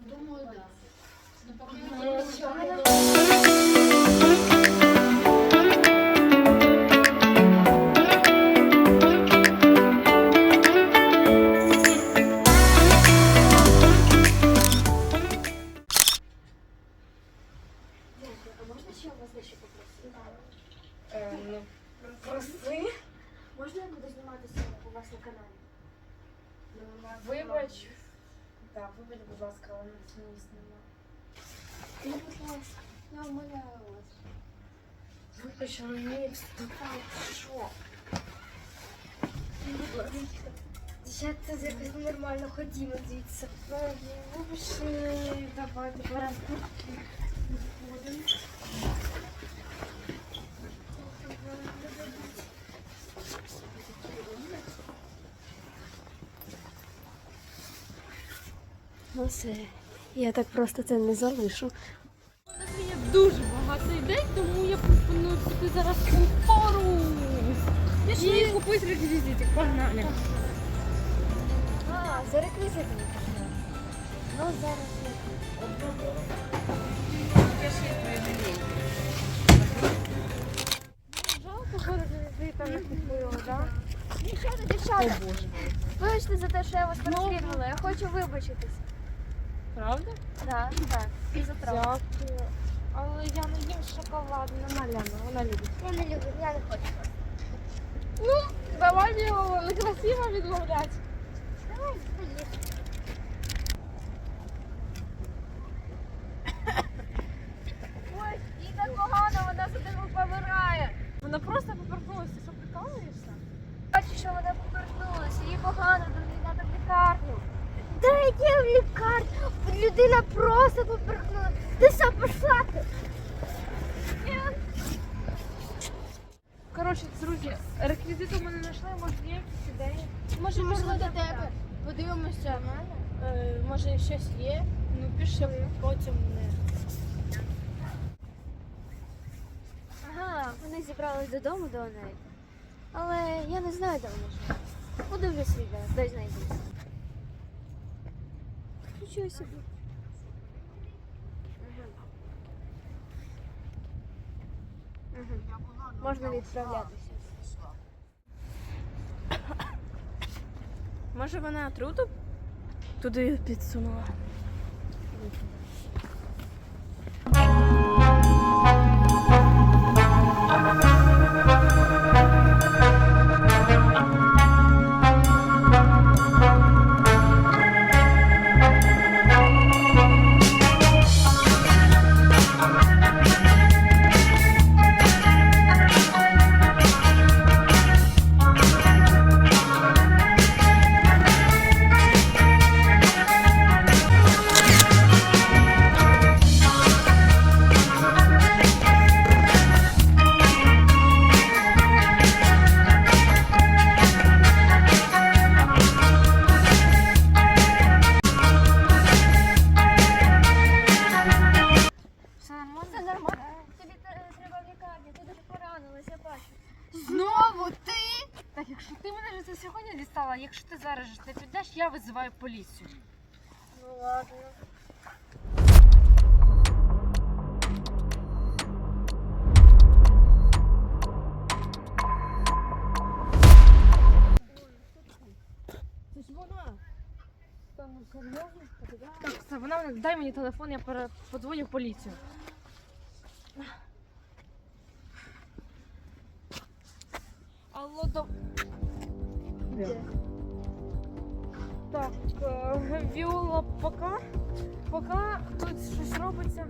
Думаю, да. Дякую. А можна ще у вас дещо попросити? Е, ну, проси. Можна я буду зніматися у вас на каналі? Вибач. Так, вибач, будь ласка, але на це не знімаю. Ну, будь ласка, я умоляю вас. Вибач, але ні, це що? Дівчата, якось нормально ходімо звідси. Вибач, давай, тепер будемо. Ну все, я так просто це не залишу. У нас є дуже багато ідей, тому я пропоную піти зараз у пару. Пішли купити реквізитик, погнали. А, за реквізитами. Ну, зараз я. Жалко, реквізита не купила, так? Дівчата, дівчата. Вибачте за те, що я вас переслідувала. Я хочу вибачитися. Правда? Так, так. І за травму. Дякую. Але я не їм шоколад, не Маляна, вона любить. Я не люблю, я не хочу. Ну, давай його некрасиво відмовляти. Давай, поїхали. Ой, їй так погано, вона за тебе помирає. Вона просто повернулася, що прикалуєшся? Бачу, що вона повернулася, їй погано, до неї треба в лікарню. Та в лікарню? Людина просто поперхнула. Ти що, пішла ти? Коротше, друзі, реквізити ми не знайшли, може є якісь ідеї. Може, можливо, до тебе. Подивимося. Е, може щось є, ну пішли, потім не. Ага, вони зібрались додому до неї. Але я не знаю, де вони живуть. Подивлюсь відео, дай знайду. Нічого собі. Ага. Можна відправлятися. Може вона отруту туди підсунула. Якщо ти мене вже це сьогодні дістала, якщо ти зараз же не підеш, я визиваю поліцію. Ну ладно. Це ж вона. Там серйозно? Так, все, вона дай мені телефон, я пере- подзвоню в поліцію. Алло, до... Дякую. Так, віола пока. Пока тут щось робиться.